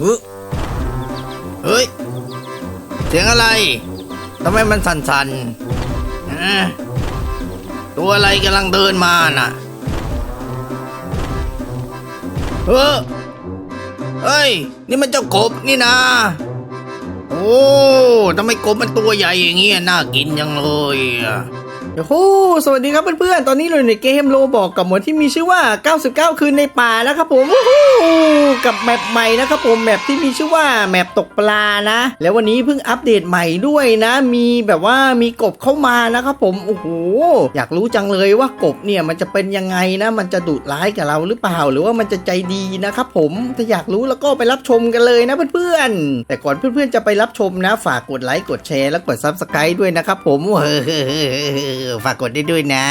เฮ้ย เสียงอะไร ทำไมมันสั่นๆ ตัวอะไรกำลังเดินมาน่ะ เฮ้อเฮ้ย นี่มันเจ้ากบนี่นะ โอ้ ทำไมกบมันตัวใหญ่อย่างเงี้ย น่ากินจังเลยอะ โอ้โหสวัสดีครับเพื่อนๆ ตอนนี้เราอยู่ในเกมโลบอกกับหมวดที่มีชื่อว่า 99 คืนในป่านะครับผมกับแมปใหม่นะครับผมแมปที่มีชื่อว่าแมปตกปลานะ แล้ววันนี้เพิ่งอัปเดตใหม่ด้วยนะ มีแบบว่ามีกบเข้ามานะครับผม โอ้โห อยากรู้จังเลยว่ากบเนี่ยมันจะเป็นยังไงนะ มันจะดุร้ายกับเราหรือเปล่า หรือว่ามันจะใจดีนะครับผม ถ้าอยากรู้แล้วก็ไปรับชมกันเลยนะเพื่อนๆ แต่ก่อนเพื่อนๆจะไปรับชมนะ ฝากกดไลค์ กดแชร์ และกด Subscribe ด้วยนะครับผมเออฝากกดได้ด้วยนะ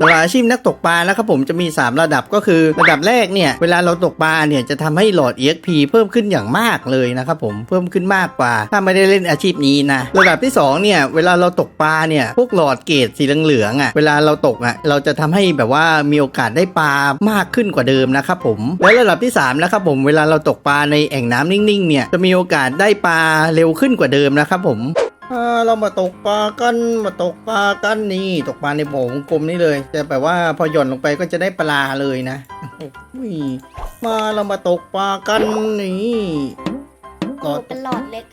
สำหรับอาชีพนักตกปลานะครับผมจะมี 3 ระดับก็คือ ระดับแรกเนี่ย เวลาเราตกปลาเนี่ยจะทำให้หลอด EXP เพิ่มขึ้นอย่างมากเลยนะครับผมเพิ่มขึ้นมากกว่า ถ้าไม่ได้เล่นอาชีพนี้นะ ระดับที่ 2 เนี่ย เวลาเราตกปลาเนี่ยพวกหลอดเกรดสีเหลืองๆอะเวลาเราตกอะเราจะทำให้แบบว่ามีโอกาสได้ปลามากขึ้นกว่าเดิมนะครับผมและระดับที่3นะครับผมเวลาเราตกปลาในแอ่งน้ำนิ่งๆเนี่ยจะมีโอกาสได้ปลาเร็วขึ้นกว่าเดิมนะครับผม เรามาตกปลากันมาตกปลากันนี่ตกปลาในบ่อวงกลมนี่เลยจะแบบว่าพอหย่อนลงไปก็จะได้ปลาเลยนะโอ้ยมาเรามาตกปลากันนี่กอดเป็นหลอดเล็ก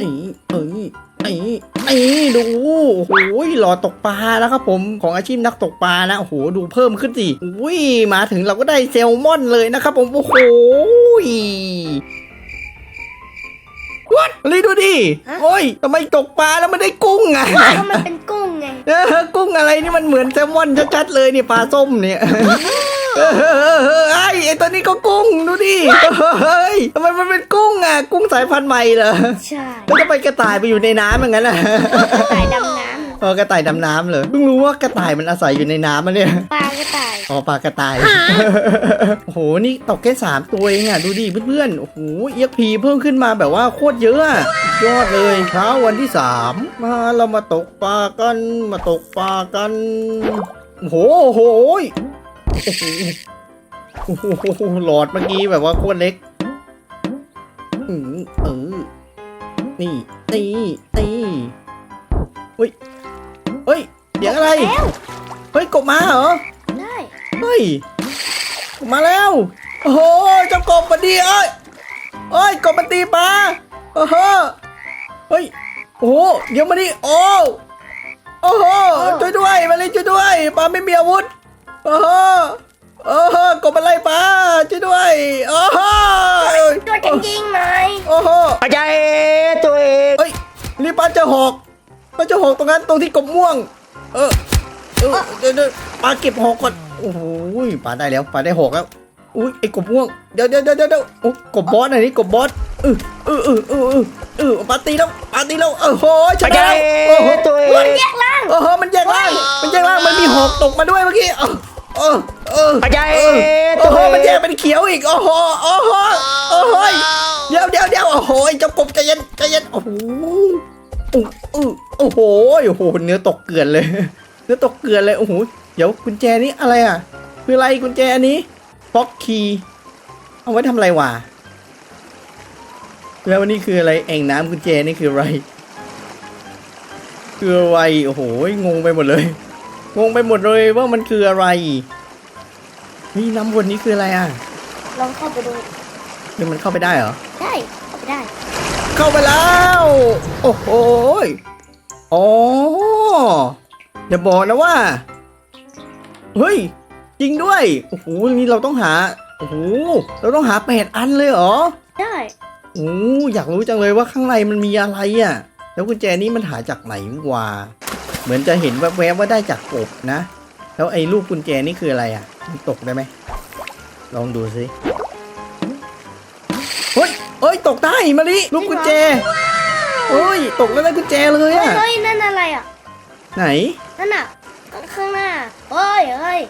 นี่เอ้ยนี่นี่ดูโอ้โหหลอดตกปลาแล้วครับผมของอาชีพนักตกปลานะโอ้โหดูเพิ่มขึ้นสิอุ้ยมาถึงเราก็ได้แซลมอนเลยนะครับผมโอ้โห วัดเลยดูดิโอ้ยทำไมตกปลาแล้วมันได้กุ้งอะก็มันเป็นกุ้งไงเออกุ้งอะไรนี่มันเหมือนแซลมอนชัดๆเลยนี่ปลาส้มเนี่ยเออเออเออไอ้ไอ้ตัวนี้ก็กุ้งดูดิเฮ้ยทำไมมันเป็นกุ้งอะกุ้งสายพันธุ์ใหม่เหรอใช่แล้วทำไมกระต่ายไปอยู่ในน้ำอย่างนั้นอะสายดำน้เออกระต่ายดำน้ำเหรอเพิ่งรู้ว่ากระต่ายมันอาศัยอยู่ในน้ำอะเนี่ยำปลากระต่าย อ๋อปลากระต่าย โอ้โห นี่ตกแค่สามตัวเองอะ ดูดิเพื่อนๆ โอ้โห เอียกพีเพิ่มขึ้นมาแบบว่าโคตรเยอะอะยอดเลยเช้าวันที่สามมาเรามาตกปลากัน มาตกปลากัน โอ้โหโอ้โหโอ้โหโอ้โหหลอดเมื่อกี้แบบว่าโคตรเล็กอืมเออ นี่ นี่ นี่เฮ้ยเฮ้ยเสียงอะไร แล้วเฮ้ยกบมาเหรอ ได้เฮ้ยมาแล้ว โอ้โหเจ้ากบมาดีเอ้ยเอ้ยกบมาตีปลาโอ้โหเฮ้ยโอ้โหเดี๋ยวมาดิโอ้โอ้โหช่วยด้วยมาเลยช่วยด้วยปลาไม่มีอาวุธโอ้โหโอ้โหกบมาไล่ปลาช่วยด้วยโอ้โหตัวจริงๆหน่อยโอ้โหอาจารย์ตัวเองเฮ้ยนี่ปลาเจะหอก ปลาเจะหอกตรงนั้นตรงที่กบม่วง เออ เออเดี๋ยวเดี๋ยวปลาเก็บหอกก่อนโอ้โหปลาได้แล้วปลาได้หอกแล้วอุ้ยไอ้กบม่วงเดี๋ยวเดี๋ยวเดี๋ยวเดี๋ยวโอ้กบบอสหน่อยนี่กบบอสเออเออเออเออเออเออปลาตีแล้วปลาตีแล้วเออโหชนะแล้วโอ้โหตัวเอมันงแยกล่างโอ้โหมันแยกล่างมันแยกล่างมันมีหอกตกมาด้วยเมื่อกี้เออเออเอออาจารย์เออโอ้โหมันแยกเป็นเขียวอีกโอ้โหโอ้โหโอ้โหเดี๋ยวเดี๋ยวเดี๋ยวโอ้โหเจ้ากบใจเย็นใจเย็นโอ้โห อู้อู้โอ้โหโอ้โห เนื้อตกเกลือนเลย เนื้อตกเกลือนเลย โอ้โห เดี๋ยวกุญแจนี้อะไรอะ คืออะไรกุญแจอันนี้พ็อกคีเอาไว้ทำอะไรวะ แล้ววันนี้คืออะไรแอ่งน้ำกุญแจนี่คืออะไร คืออะไร โอ้โห งงไปหมดเลย งงไปหมดเลยว่ามันคืออะไร นี่น้ำวนนี้คืออะไรอะ ลองเข้าไปดูคือมันเข้าไปได้เหรอ ได้เข้าไปได้ เข้าไปแล้ว โอ้โหยอ๋ออย่าบอกนะว่า เฮ้ย จริงด้วย โอ้โห นี่เราต้องหา โอ้โห เราต้องหาแปดอันเลยเหรอ ได้ โอ้อยากรู้จังเลยว่าข้างในมันมีอะไรอะ แล้วกุญแจนี้มันหาจากไหนวะ เหมือนจะเห็นแวบๆว่าได้จากกบนะ แล้วไอ้ลูกกุญแจนี่คืออะไรอะ มันตกได้ไหม ลองดูสิเฮ้ย เอ้ยตกได้มาลิลูกกุญแจเฮ้ยตกแล้วได้กุญแจเลยเฮ้ยอะเฮ้ยนั่นอะไรอะ ไหนนั่นอะข้างหน้าเฮ้ยเฮ้ย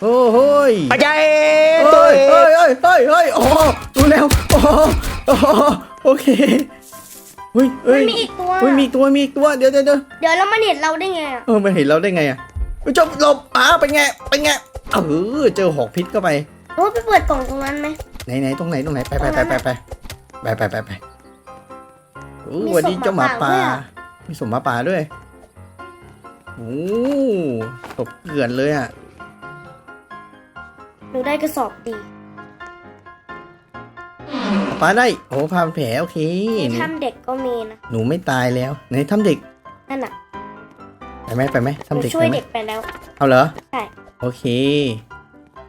โอ้โห้ยอาจารย์เฮ้ตัวยเองเฮ้ยเฮ้ยเฮ้ยเฮ้ยโอ้รู้แล้วโอ้โอ้โอเคเฮ้ยเฮ้มัยนมีอีกตัวเฮ้ยมีอีกตัวมีอีกตัวเดี๋ยวเดี๋ยวเดี๋ยวเดี๋ยวแล้วมันเห็นเราได้ไงอะเออมันเห็นเราได้ไงอะไปจบหลบอ้าเป็นไงเป็นไงเออเจอหอกพิษเข้าไปโอ้ไปเปิดกล่องตรงนั้นไหม ไหนไหนตรงไหนตรงไหนไปไปไปไปไปไปไปไปไปอู้วันนี้เจ้าหมาป่ามีสมหมาป่าด้วยโอ้ตกเกลื่อนเลยอะหนูได้กระสอบดีป้าได้โอ้พาแผลโอเคในหนูถ้ำเด็กก็มีนะหนูไม่ตายแล้วไหนทำเด็กนั่นน่ะไปไหมไปไหมหนูทำเด็กช่วไปยไหมเด็กไปแล้ว เอาเหรอ ใช่ โอเค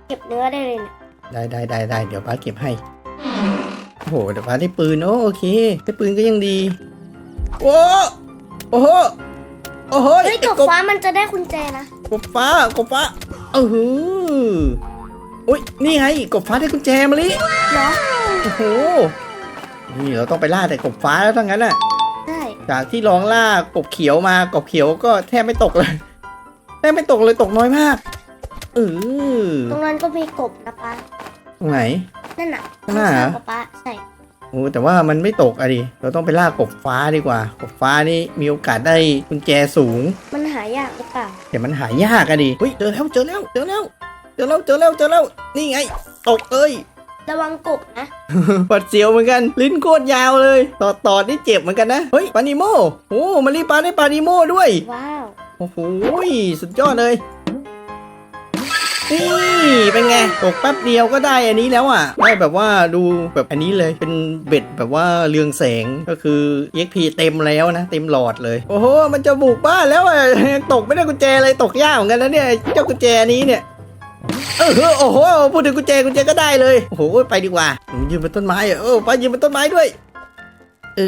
เก็บเนื้อได้เลยเนี่ย ได้ได้ได้ได้เดี๋ยวป้าเก็บให้ โอ้โหเดี๋ยวป้าได้ปืนโอ้โอเคได้ปืนก็ยังดี โอ้โอ้โหโอ้โหเฮ้ยไอ้กบฟ้ามันจะได้กุญแจนะกบฟ้ากบฟ้าเออหืออุ้ยนี่ไงกบฟ้าได้กุญแจมาลิเหรอโอ้โหนี่เราต้องไปล่าแต่กบฟ้าแล้วทั้งนั้นอะใช่จากที่ลองล่ากบเขียวมากบเขียวก็แทบไม่ตกเลยแทบไม่ตกเลยตกน้อยมาก เออตรงนั้นก็มีกบนะป้าตรงไหน นั่นน่ะข้างหน้าเหรอกับป้าใช่โอ้แต่ว่ามันไม่ตกอะดิเราต้องไปล่ากบฟ้าดีกว่า กบฟ้านี่มีโอกาสได้กุญแจสูง มันหายากหรือเปล่าแต่มันหายากอะดิเฮ้ยเจอแล้วเจอแล้วเจอแล้วเจอแล้วเจอแล้วเจอแล้วนี่ไง ตกเอ้ยระวังกบนะปัดเสียวเหมือนกัน ลิ้นโคตรยาวเลยต่อต่อนี่เจ็บเหมือนกันนะ เฮ้ยปานิโมโอ้มารีปลาได้ปานิโมด้วย ว้าว โอ้โหสุดยอดเลย นี่เป็นไงตกแป๊บเดียวก็ได้อันนี้แล้วอะได้แบบว่าดูแบบอันนี้เลยเป็นเบ็ดแบบว่าเรืองแสงก็คือ EXP เต็มแล้วนะ เต็มหลอดเลย โอ้โห มันจะบุกบ้านแล้วอะตกไม่ได้กุญแจเลยตกยากเหมือนกันนะเนี่ยเจ้ากุญแจนี้เนี่ยเออโอ้โหพูดถึงกุญแจกุญแจก็ได้เลยโอ้โหไปดีกว่ายืนบนต้นไม้อะเออป้ายืนบนต้นไม้ด้วยเอ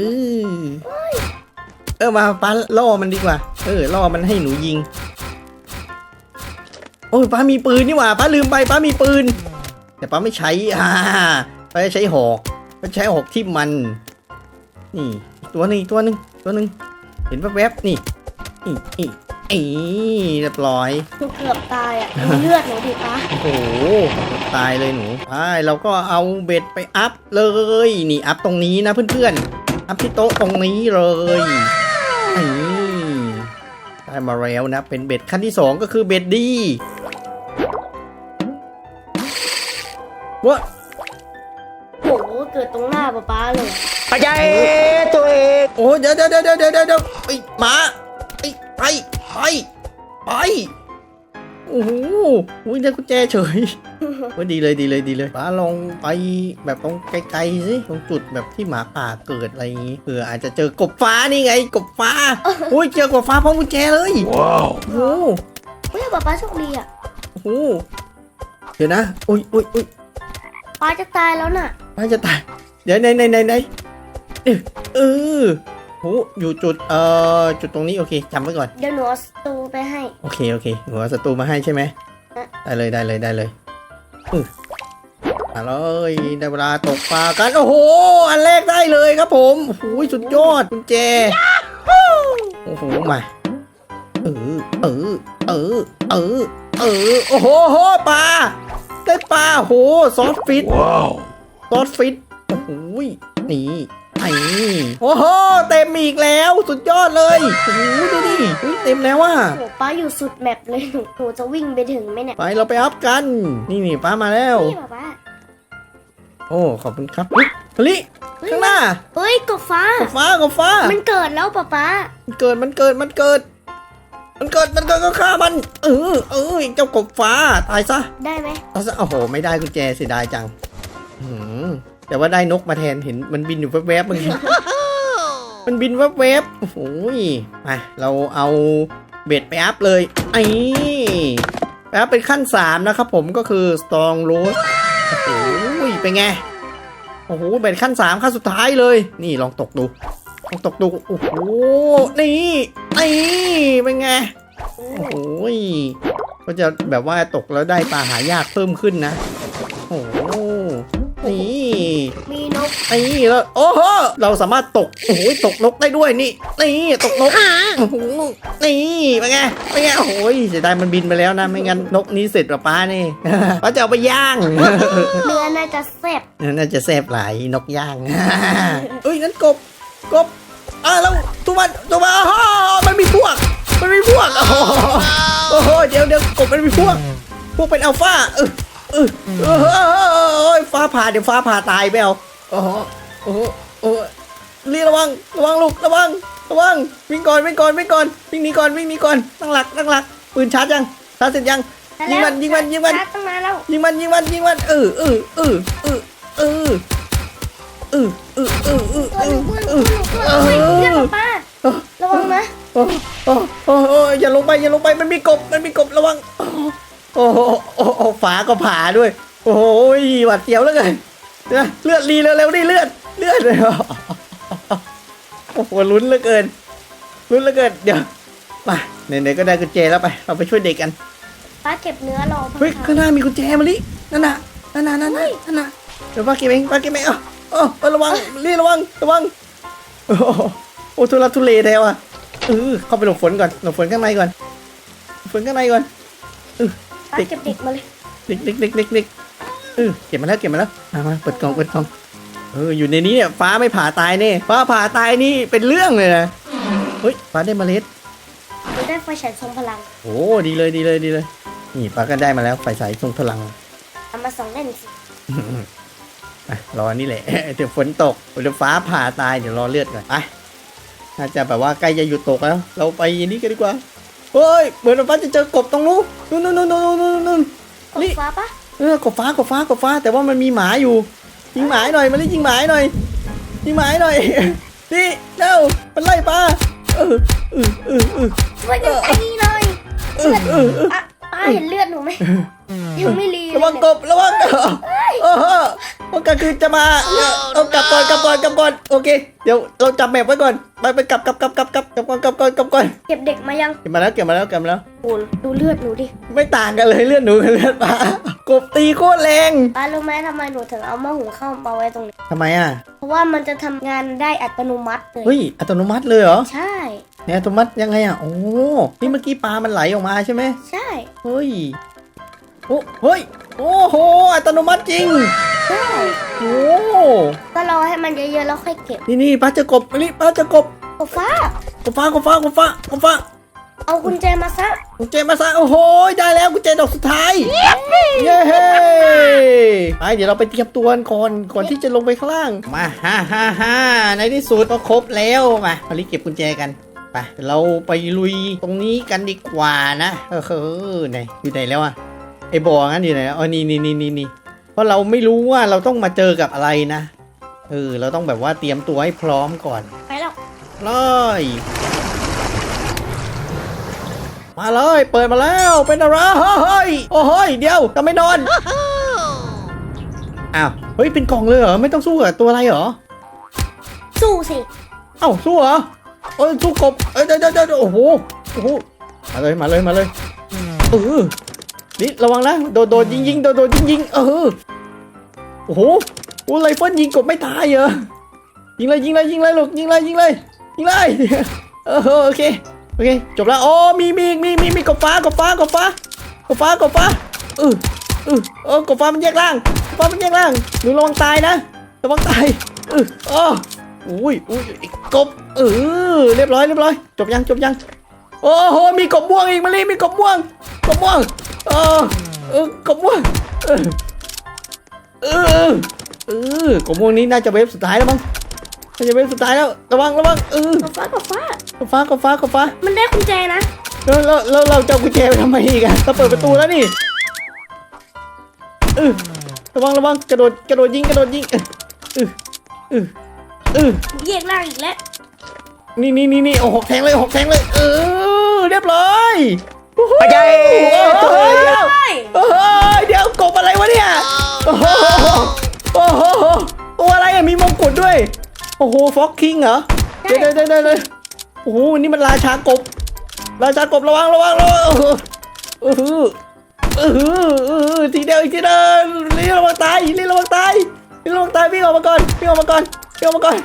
อเออมาป้าล่อมันดีกว่า เออล่อมันให้หนูยิง โอ้ยป้ามีปืนนี่หว่าป้าลืมไปป้ามีปืน แต่ป้าไม่ใช้อ่าป้าจะใช้หอกป้าใช้หอกที่มัน นี่อีกตัวหนึงอีกตัวหนึงตัวหนึงเห็นแวบๆนี่นี่นี่ไอ้เรียบร้อยหนูเกือบตายอะดูเลือดหนูดิป้าโอ้โหตายเลยหนูไปเราก็เอาเบ็ดไปอัพเลยนี่อัพตรงนี้นะเพื่อนๆอัพที่โต๊ะตรงนี้เลยนี่ได้มาแล้วนะเป็นเบ็ดขั้นที่สองก็คือเบ็ดดี วะโหเกิดตรงหน้าป้าป้าเลยไปใจตัวเองโอ้เดี๋ยวเดี๋ยวเดี๋ยวเดี๋ยวเดี๋ยวเดี๋ยวไอ้ยหมาไอ้ยไปไปไปโอ้โหอุ้ยได้กุญแจเฉยว่าดีเลยดีเลยดีเลยป้าลองไปแบบตรงไกลๆสิตรงจุดแบบที่หมาป่าเกิดอะไรอย่างงี้เผื่ออาจจะเจอกบฟ้านี่ไง กบฟ้าอุ้ยเจอกบฟ้าพร้อมกุญแจเลยว้าวโอ้โหเฮ้ยป้าป้าโชคดีอะโอ้โหเดี๋ยวนะอุ้ยอุ้ยอุ้ย ป้าจะตายแล้วน่ะป้าจะตาย เดี๋ยวไหนไหนไหนไหนเออเออโหอยู่จุดเอ่อจุดตรงนี้โอเคจำไว้ก่อนเดี๋ยวหนูเอาสตูไปให้ โอเคโอเคหนูเอาศัตรูมาให้ใช่ไหมอะได้เลยได้เลยได้เลยอือมาเลยได้เวลาตกปลากันโอ้โหอันแรกได้เลยครับผมโอ้โหสุดยอดกุญแจโอ้โหมาเออเออเออเออเออโอ้โหโหปลา ได้ปลาโอ้โหซอสฟิตซอสฟิตโอ้โหนี่ไอ้โอ้โหเต็มอีกแล้วสุดยอดเลยโอ้โหดูดิอุ๊ยเต็มแล้วว่ะโหป้าอยู่สุดแมปเลยหนูหนูจะวิ่งไปถึงไหมเนี่ยไปเราไปอัพกัน นี่นี่ป้ามาแล้วนี่ป้าป้าโอ้ขอบคุณครับอุ๊ยพลิเฮ้ยข้างหน้าเฮ้ยกบฟ้ากบฟ้ากบฟ้า มันเกิดแล้วป้าป้ามันเกิดมันเกิดมันเกิด มันเกิดมันเกิดก็ฆ่ามัน เออเออเจ้ากบฟ้าตายซะได้ไหมตายซะโอ้โห ไม่ได้กุญแจเสียดายจังหืมแต่ว่าได้นกมาแทนเห็นมันบินอยู่แวบๆเมื่อกี้ มันบินแวบๆโอ้โหมาเราเอาเบ็ดไปอัพเลยไอ้ไปอัพเป็นขั้นสามนะครับผมก็คือ strong road โอ้โหเป็นไง โอ้โหเบ็ดขั้นสามขั้นสุดท้ายเลย นี่ลองตกดูลองตกดู โอ้โห นี่ นี่เป็นไง โอ้โอ้โหก็จะแบบว่าตกแล้วได้ปลาหายากเพิ่มขึ้นนะ โอ้โหนี่มีนกนี่แล้วโอ้โหเราสามารถตกโอ้โหตกนกได้ด้วยนี่นี่ตกนกโอ้โหนี่เป็นไงเป็นไงโอ้โหเสียดายมันบินไปแล้วนะไม่งั้นนกนี้เสร็จป้าป้านี่ป้าจะเอาไปย่างเนื้อน่าจะแซ่บน่าจะแซ่บหลายนกย่างเอ้ยนั่นกบกบ อ่าแล้วตัวมันตัวมันอ้าวมันมีพวก มันมีพวกโอ้โหโอ้โหเดี๋ยวเดี๋ยวกบมันมีพวก พวกเป็นอัลฟาเออเออเออเออเออเออฟาร์มผ่าเดี๋ยวฟ้าผ่าตายไปเอาโอ้โหโอ้โหโอ้โหรีระวังระวังลูกระวังระวังวิ่งก่อนวิ่งก่อนวิ่งก่อนวิ่งหนีก่อนวิ่งหนีก่อนตั้งหลักตั้งหลักปืนชาร์จยังชาร์จเสร็จยังยิงมันยิงมันยิงมันชาร์จตั้งนานแล้วยิงมันยิงมันยิงมันเออเออเออเออเออ เออเออเออเออตัวหนูเพื่อนเอเพื่ออนหนูเพื่อนเออเฮ้ยเพื่อนป้าระวังนะโอ้โอ้โอ้โอ้อย่าลงไปอย่าลงไปมันมีกบมันมีกบระวัง โอ้โหโอ้โหฝาก็ผาด้วย โอ้โหหวัดเสียวแล้วไงเลือดรีเร็วๆดิเลือดเลือดเลยโอ้โหลุ้นเหลือเกินลุ้นเหลือเกินเดี๋ยวมาไหนๆก็ได้กุญแจแล้วไป เราไปช่วยเด็กกันป้าเก็บเนื้อรอเฮ้ยข้างหน้ามีกุญแจมาลินั่นน่ะนั่นน่ะนั่นน่ะนั่นน่ะเดี๋ยวป้าเก็บเองป้าเก็บเองเอ้า เอ้าเอ้าระวังรีระวังระวัง โอ้โหโอ้ทุลักทุเลแท้ว่ะเออเข้าไปหลบฝนก่อนหลบฝนข้างในก่อนหลบฝนข้างในก่อนป้าเก็บเด็กมาเลยเด็กเด็กเด็กเด็กเด็กเออเก็บมาแล้วเก็บมาแล้วมามาเปิดกล่องเปิดกล่องเอออยู่ในนี้เนี่ยฟ้าไม่ผ่าตายแน่ฟ้าผ่าตายนี่เป็นเรื่องเลยนะเฮ้ยฟ้าได้เมล็ดได้ไฟฉายทรงพลังโอ้ดีเลยดีเลยดีเลย นี่ฟ้าก็ได้มาแล้วไฟสายทรงพลังเอามาสองเล่นสิ อะรอนี่แหละเดี๋ยวฝนตกเดี๋ยวฟ้าผ่าตายเดี๋ยวรอเลือดก่อนไปน่าจะแบบว่าใกล้จะหยุดตกแล้ว เราไปนี่กันดีกว่าเฮ้ยเหมือนว่าฟ้าจะเจอกบตรงนู้นนู่นนู่นนู่นนู่นนู่นนู่นกดนี่ฟ้าปะเออกบฟ้ากบฟ้ากบฟ้า แต่ว่ามันมีหมาอยู่ยิงหมาให้หน่อยมาเลยยิงหมาให้หน่อยยิงหมาให้หน่อยนี่เร็วมันไล่ปลาเออเออเออเออช่วยกันไอ้นี่หน่อยเออเออเอออะป้าเห็นเลือดหนูไหม ยังไม่รีระวังกบระวังเออโอกาคือจะมาเอากลับก่อนกลับก่อนกลับก่อนโอเค เดี๋ยวเราจับแมปไว้ก่อนไปไปกลับกลับกลับกลับกลับกลับก่อนกลับก่อนกลับก่อนเก็บเด็กมายังเก็บมาแล้วเก็บมาแล้วเก็บมาแล้วโอ้ดูเลือดหนูดิไม่ต่างกันเลยเลือดหนูกับเลือดปลากบตีโคตรแรงป้ารู้ไหมทำไมหนูถึงเอาหม้อหุงข้าวมาไว้ตรงนี้ทำไมอะ เพราะว่ามันจะทำงานได้อัตโนมัติเลยเฮ้ยอัตโนมัติเลยเหรอใช่เนี่ยอัตโนมัติยังไงอะโอ้นี่เมื่อกี้ปลามันไหลออกมาใช่ไหมใช่เฮ้ย โอ้เฮ้ย โอ้โห อัตโนมัติจริง ใช่โอ้ก็รอให้มันเยอะๆแล้วค่อยเก็บนี่นี่ปลาจะกบนี่ปลาจะกบกบฟ้า กบฟ้ากบฟ้ากบฟ้ากบฟ้าเอากุญแจมาซะกุญแจมาซะโอ้โห ได้แล้วกุญแจดอกสุดท้าย เย้ไปเดี๋ยวเราไปเตรียมตัวกันก่อนก่อนที่จะลงไปข้างล่าง มาฮ่าฮ่าฮ่าในที่สุดก็ครบแล้วมามารีบเก็บกุญแจกันไปเดี๋ยวเราไปลุยตรงนี้กันดีกว่านะเออเออไหนอยู่ไหนแล้วอะ ไอ้บ่องั้นอยู่ไหนอ๋อนี่นี่นี่นี่นี่เพราะเราไม่รู้ว่าเราต้องมาเจอกับอะไรนะเออเราต้องแบบว่าเตรียมตัวให้พร้อมก่อนไปแล้วเลยมาเลย เปิดมาแล้ว เป็นอะไรเฮ้ยโอ้เฮ้ยเดี๋ยวทำไมนอนอ้าวเฮ้ยเป็นกล่องเลยเหรอไม่ต้องสู้กับตัวอะไรเหรอสู้สิเอ้าสู้เหรอเอ้ยสู้กบเอ้ยเดี๋ยวเดี๋ยวเดี๋ยวโอ้โหโอ้โหมาเลยมาเลยมาเลยเออ นี่ระวังนะโดดโดดยิงยิงโดดโดดยิงยิงเออโอ้โหโอ้ไรเฟิลยิงกบไม่ตายเหรอยิงเลยยิงเลยยิงเลยลูกยิงเลยยิงเลยยิงเลยเออโอเคโอเคจบแล้วโอ้มีมีมีมีมีกบฟ้ากบฟ้ากบฟ้ากบฟ้ากบฟ้าเออเออเออกบฟ้ามันแยกล่างกบฟ้ามันแยกล่างหนูระวังตายนะระวังตายเอออ๋ออุ้ยอุ้ยกบเออเรียบร้อยเรียบร้อยจบยังจบยัง โอ้โห มีกบม่วงอีกมาลีมีกบม่วง กบม่วง เออ เออกบม่วง เออ เออ เออกบม่วงนี้น่าจะเวฟสุดท้ายแล้วมั้ง น่าจะเวฟสุดท้ายแล้ว ระวังระวัง เออกบฟ้ากบฟ้า กบฟ้ากบฟ้ากบฟ้า มันได้กุญแจนะแล้วแล้วแล้วเราจะเอากุญแจไปทำไมอีกอะเราเปิดประตูแล้วนี่ เออ ระวังระวัง กระโดดกระโดดยิงกระโดดยิง เออเออเออเออแยกล่างอีกแล้ว นี่นี่นี่นี่โอ้หกแทงเลยหกแทงเลย เออ เรียบร้อยไปใจโอ้โหเฮ้ยโอ้โหเดี๋ยวกบอะไรวะเนี่ยโอ้โหโอ้โหตัวอะไรอะมีมงกุฎด้วย โอ้โหฟ็อกคิงเหรอเดี๋ยวเดี๋ยวเดี๋ยวเดี๋ยวโอ้โหนี่มันราชากบ ราชากบระวังระวังระวังเออเออเออเออทีเดียวอีกทีเดียวรีบระวังตายรีบระวังตายรีบระวังตายวิ่งออกมาก่อนวิ่งออกมาก่อนวิ่งออกมาก่อน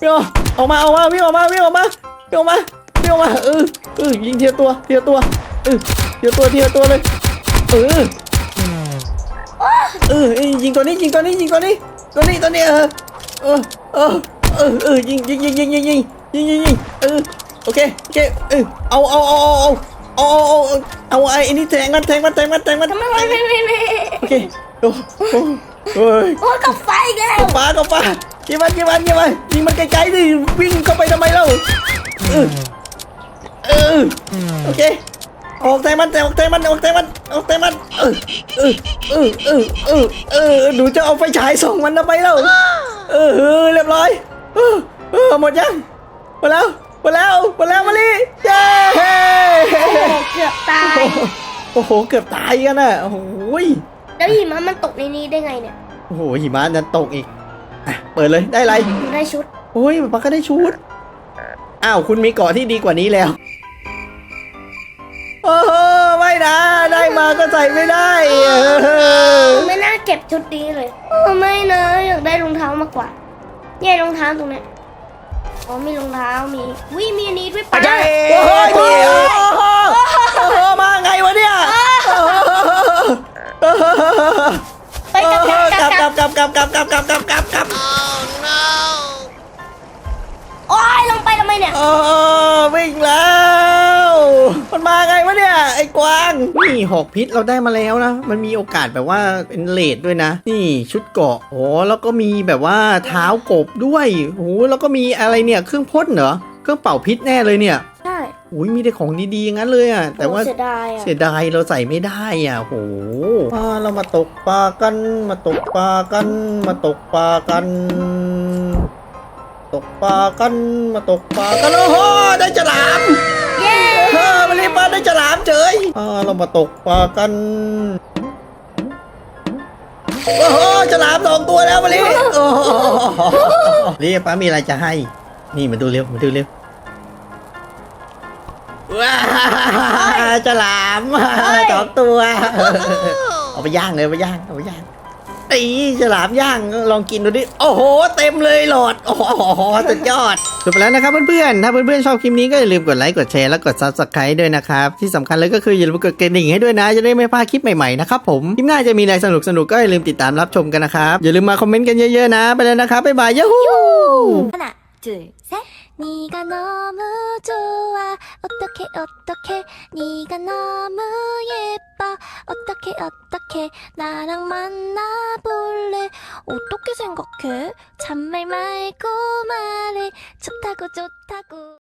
วิ่งออกออกมาออกมาวิ่งออกมาวิ่งออกมาวิ่งออกมาวิ่ง ออกมาเออเออยิงเทีละตัวเทีละตัวเออเทีละตัวเทีละตัวเลยเออเออเอ้ยิงตัวนี้ยิงตัวนี้ยิงตัวนี้ตัวนี้ตัวนี้เออเออเออเออเออยิงยิงยิงยิงยิงยิงยิงยิงยิงเออโอเคโอเคเออเอาเอาเอาเอาเอาเอาเอาเอาไอ้นี่แทงมันแทงมันแทงมันแทงมันทำไมไม่ไม่ไม่ไม่โอเคโอ้โอ้ยโอ้ยกับไฟอีกแล้วกบปลากบปลายิงมันยิงมันยิงมันยิงมันไกลๆดิวิ่งเข้าไปทำไมเล่าเออ เออโอเคออกแต่มันแต่ออกแต่มันออกแต่มันออกแต่มันเออเออเออเออเออเออหนูจะเอาไฟฉายส่องมันทำไมเล่าเออเออเรียบร้อยเออเออหมดยังหมดแล้วหมดแล้วหมดแล้วมาลีเย้โอ้โหเกือบตายโอ้โหเกือบตายกันน่ะโอ้โหแล้วหิมะมันตกในนี้ได้ไงเนี่ยโอ้โหหิมะจะตกอีกอะเปิดเลยได้อะไรได้ชุดโอ้ยมันก็ได้ชุด อ้าวคุณมีเกาะที่ดีกว่านี้แล้ว โอ้โหไม่นะ ได้มาก็ใส่ไม่ได้เออไม่น่าเก็บชุดนี้เลยโอ้ไม่นะอยากได้รองเท้ามากกว่าเนี่ยรองเท้าตรงเนี้ยอ๋อมีรองเท้ามีวิมีอันนี้ด้วยปะใช่โอ้ยเดี๋ยวโอ้โหมาไงวะเนี่ยไปกลับกลับกลับกลับกลับกลับกลับกลับกลับกลับกลับกลับ โอ้ยลงไปทำไมเนี่ยโอ้วิ่งแล้ว มันมาไงวะเนี่ย ไอ้กวางนี่หอกพิษเราได้มาแล้วนะ มันมีโอกาสแบบว่าเป็นเลดด้วยนะ นี่ชุดเกราะโอ้แล้วก็มีแบบว่าเท้ากบด้วยโอ้แล้วก็มีอะไรเนี่ยเครื่องพ่นเหรอเครื่องเป่าพิษแน่เลยเนี่ยใช่อุ้ยมีแต่ของดีๆอย่างนั้นเลยอะแต่ว่า โอ้เสียดายอะ เสียดายเราใส่ไม่ได้อะโหอ่าเรามาตกปลากัน มาตกปลากัน มาตกปลากัน ตกปลากันมาตกปลากันโอ้โหได้ฉลามเย้เออมาเรียกปลาได้ฉลามเฉยอ่าเรามาตกปลากันโอ้โหฉลามสองตัวแล้วมาเรียโอ้โหเรียกป้ามีอะไรจะให้ นี่มาดูเร็วมาดูเร็วว้าวฉลามสองตัว เอาไปย่างเลยเอาไปย่างเอาไปย่าง ตีฉลามย่างลองกินดูดิ โอ้โห เต็มเลยหลอด โอ้โหสุดยอดจบไปแล้วนะครับเพื่อนๆ ถ้าเพื่อนๆชอบคลิปนี้ก็อย่าลืมกดไลค์ กดแชร์ และกด subscribe ด้วยนะครับ ที่สำคัญเลยก็คืออย่าลืมกดกระดิ่งให้ด้วยนะ จะได้ไม่พลาดคลิปใหม่ๆนะครับผม คลิปหน้าจะมีอะไรสนุกๆ ก็อย่าลืมติดตามรับชมกันนะครับ อย่าลืมมาคอมเมนต์กันเยอะๆนะ ไปแล้วนะครับ บ๊ายบายยูฮู 하나, 둘, 셋. 네가 너무 좋아. 어떻게 어떻게 네가 너무 예뻐. 어떻게 어떻게 나랑 만나볼래. 어떻게 생각해? 잔말 말고 말해. 좋다고 좋다고.